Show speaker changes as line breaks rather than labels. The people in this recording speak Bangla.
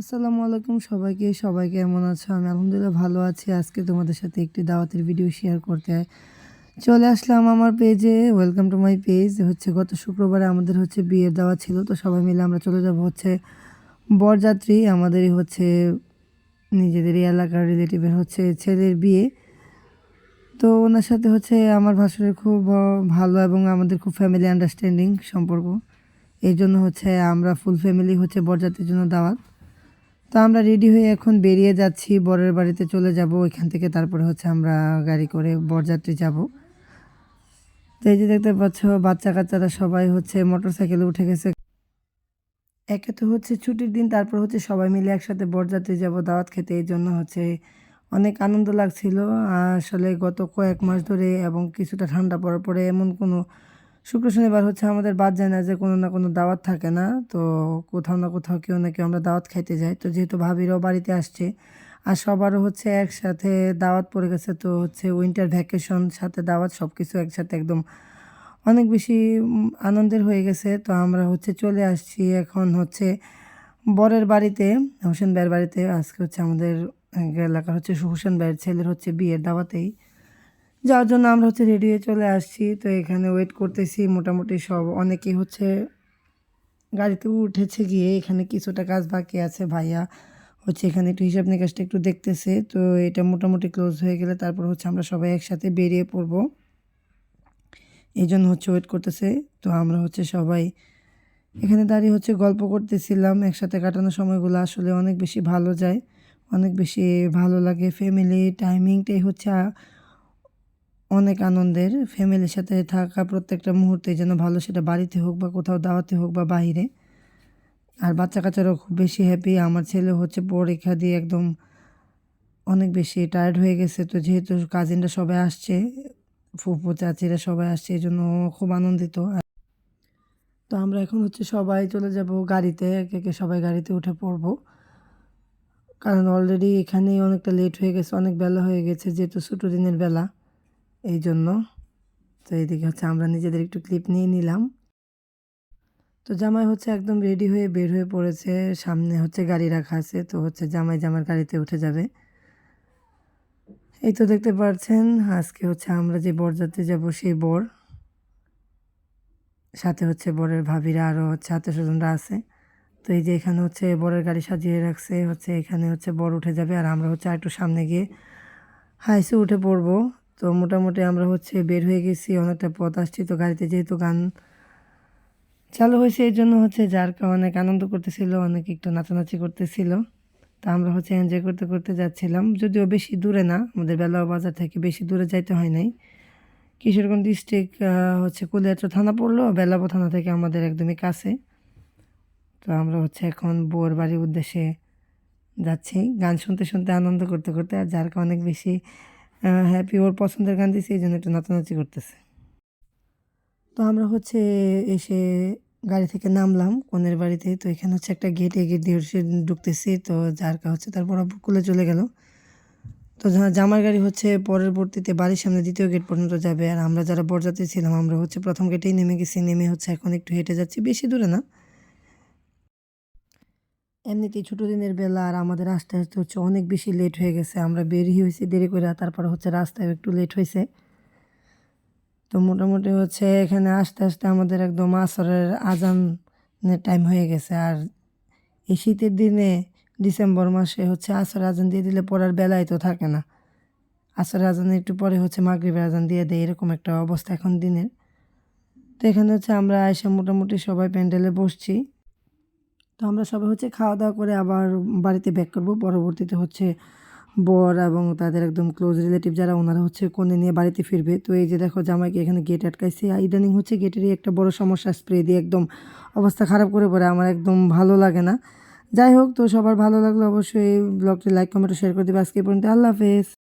আসসালামু আলাইকুম সবাইকে। সবাই কেমন আছো? আমি আলহামদুলিল্লাহ ভালো আছি। আজকে তোমাদের সাথে একটি দাওয়াতের ভিডিও শেয়ার করতে চলে আসলাম আমার পেজে ওয়েলকাম টু মাই পেজ হচ্ছে গত শুক্রবারে আমাদের হচ্ছে বিয়ের দাওয়া ছিল, তো সবাই মিলে আমরা চলে যাব হচ্ছে বরযাত্রী। আমাদেরই হচ্ছে নিজেদেরই এলাকার রিলেটিভের হচ্ছে ছেলের বিয়ে। তো ওনার সাথে হচ্ছে আমার ভাসুরের খুব ভালো এবং আমাদের খুব ফ্যামিলি আন্ডারস্ট্যান্ডিং সম্পর্ক। এই জন্য হচ্ছে আমরা ফুল ফ্যামিলি হচ্ছে বরযাত্রীর জন্য দাওয়াত। তো আমরা রেডি হয়ে এখন বেরিয়ে যাচ্ছি, বরের বাড়িতে চলে যাব। ওইখান থেকে তারপরে হচ্ছে আমরা গাড়ি করে বরযাত্রী যাব। তো এই যে দেখতে পাচ্ছ বাচ্চা কাচ্চারা সবাই হচ্ছে মোটর সাইকেলে উঠে গেছে। একে তো হচ্ছে ছুটির দিন, তারপর হচ্ছে সবাই মিলে একসাথে বরযাত্রী যাব দাওয়াত খেতে। এই জন্য হচ্ছে অনেক আনন্দ লাগছিল। আসলে গত কয়েক মাস ধরে এবং কিছুটা ঠান্ডা পড়ার পরে এমন কোনো শুক্র শনিবার হচ্ছে আমাদের বাদ যায় না যে কোনো না কোনো দাওয়াত থাকে না। তো কোথাও না কোথাও কেউ না কেউ আমরা দাওয়াত খাইতে যাই। তো যেহেতু ভাবিরাও বাড়িতে আসছে আর সবারও হচ্ছে একসাথে দাওয়াত পড়ে গেছে, তো হচ্ছে উইন্টার ভ্যাকেশন সাথে দাওয়াত সব কিছু একসাথে একদম অনেক বেশি আনন্দের হয়ে গেছে। তো আমরা হচ্ছে চলে আসছি এখন হচ্ছে বরের বাড়িতে, হোসেন ভাইয়ের বাড়িতে। আজকে হচ্ছে আমাদের এলাকার হচ্ছে হোসেন ভাইয়ের ছেলের হচ্ছে বিয়ের দাওয়াতেই। যাওয়ার জন্য আমরা হচ্ছে রেডি হয়ে চলে আসছি। তো এখানে ওয়েট করতেছি। মোটামুটি সব অনেকেই হচ্ছে গাড়িতে উঠেছে গিয়ে। এখানে কিছুটা কাজ বাকি আছে। ভাইয়া হচ্ছে এখানে একটু হিসাব নিকাশটা একটু দেখতেছে। তো এটা মোটামুটি ক্লোজ হয়ে গেলে তারপর হচ্ছে আমরা সবাই একসাথে বেরিয়ে পড়ব। এই জন্য হচ্ছে ওয়েট করতেছে। তো আমরা হচ্ছে সবাই এখানে দাঁড়িয়ে হচ্ছে গল্প করতেছিলাম। একসাথে কাটানো সময়গুলো আসলে অনেক বেশি ভালো যায়। অনেক বেশি ভালো লাগে। ফ্যামিলি টাইমিংটাই হচ্ছে অনেক আনন্দের ফ্যামিলির সাথে থাকা প্রত্যেকটা মুহূর্তে যেন ভালো সেটা বাড়িতে হোক বা কোথাও দাওয়াতে হোক বা বাইরে। আর বাচ্চা কাচ্চারাও খুব বেশি হ্যাপি আমার ছেলে হচ্ছে পরীক্ষা দিয়ে একদম অনেক বেশি টায়ার্ড হয়ে গেছে। তো যেহেতু কাজিনরা সবাই আসছে, ফুফু, চাচিরা সবাই আসছে এই জন্য খুব আনন্দিত। তো আমরা এখন হচ্ছে সবাই চলে যাব গাড়িতে, একে একে সবাই গাড়িতে উঠে পড়ব। কারণ অলরেডি এখানেই অনেকটা লেট হয়ে গেছে, অনেক বেলা হয়ে গেছে, যেহেতু ছোটো দিনের বেলা। এই জন্য তো এইদিকে হচ্ছে আমরা নিজেদের একটু ক্লিপ নিয়ে নিলাম। তো জামাই হচ্ছে একদম রেডি হয়ে বের হয়ে পড়েছে। সামনে হচ্ছে গাড়ি রাখা আছে, তো হচ্ছে জামাই জামার গাড়িতে উঠে যাবে। এই তো দেখতে পাচ্ছেন, আজকে হচ্ছে আমরা যে বরযাত্রী যাব সেই বর। সাথে হচ্ছে বরের ভাবিরা আরও হচ্ছে আত্মীয় স্বজনরা আছে। তো এই যে এখানে হচ্ছে বরের গাড়ি সাজিয়ে রাখছে, হচ্ছে এখানে হচ্ছে বর উঠে যাবে। আর আমরা হচ্ছে একটু সামনে গিয়ে হাইসে উঠে পড়ব। তো মোটামুটি আমরা হচ্ছে বের হয়ে গেছি, অনেকটা পথ আসছি তো গাড়িতে যেহেতু গান চালু হয়েছে, এই জন্য হচ্ছে যার অনেক আনন্দ করতেছিল, অনেক একটু নাচানাচি করতেছিল। তা আমরা হচ্ছে এনজয় করতে করতে যাচ্ছিলাম, যদিও বেশি দূরে না, আমাদের বেলা বাজার থেকে বেশি দূরে যাইতে হয় নাই। কিশোরগঞ্জ ডিস্ট্রিক্ট হচ্ছে কুলিয়াচর থানা পড়ল, বেলাবো থানা থেকে আমাদের একদমই কাছে। তো আমরা হচ্ছে এখন বোর বাড়ির উদ্দেশ্যে যাচ্ছি, গান শুনতে শুনতে আনন্দ করতে করতে আর যার অনেক বেশি হ্যাপি ওর পছন্দের গান দিয়েছে এই জন্য একটু নাচানাচি করতেছে। তো আমরা হচ্ছে এসে গাড়ি থেকে নামলাম কনের বাড়িতে। তো এখানে হচ্ছে একটা গেট গেট দিয়ে হচ্ছে ঢুকতেছি। তো যার কা হচ্ছে তারপর আব্বু কোলে চলে গেল। তো জামার গাড়ি হচ্ছে পরবর্তীতে বাড়ির সামনে দ্বিতীয় গেট পর্যন্ত যাবে। আর আমরা যারা বরযাত্রী ছিলাম, আমরা হচ্ছে প্রথম গেটেই নেমে গেছি। নেমে হচ্ছে এখন একটু হেঁটে যাচ্ছি। বেশি দূরে না। এমনিতেই ছোটো দিনের বেলা আর আমাদের আস্তে আসতে হচ্ছে অনেক বেশি লেট হয়ে গেছে। আমরা বেরিয়ে হয়েছি দেরি করে তারপর হচ্ছে রাস্তায় একটু লেট হয়েছে তো মোটামুটি হচ্ছে এখানে আস্তে আস্তে আমাদের একদম আসরের আজানের টাইম হয়ে গেছে। আর এই শীতের দিনে ডিসেম্বর মাসে হচ্ছে আসরের আজান দিয়ে দিলে পড়ার বেলায় তো থাকে না। আসরের আজান একটু পরে হচ্ছে মাগরিবের আজান দিয়ে দেয়, এরকম একটা অবস্থা এখন দিনের। তো এখানে হচ্ছে আমরা এসে মোটামুটি সবাই প্যান্ডেলে বসছি। তো আমরা সবাই হচ্ছে খাওয়া দাওয়া করে আবার বাড়িতে ব্যাক করব। পরবর্তীতে হচ্ছে বর এবং তাদের একদম ক্লোজ রিলেটিভ যারা, ওনারা হচ্ছে কোণে নিয়ে বাড়িতে ফিরবে। তো এই যে দেখো জামাইকে এখানে গেট আটকাইছে। ইদানিং হচ্ছে গেটেরই একটা বড় সমস্যা স্প্রে দিয়ে একদম অবস্থা খারাপ করে পড়ে। আমার একদম ভালো লাগে না। যাই হোক, তো সবার ভালো লাগলে অবশ্যই ব্লগটি লাইক কমেন্ট শেয়ার করে দেবে। আজকে পর্যন্ত আল্লাহ হাফেজ।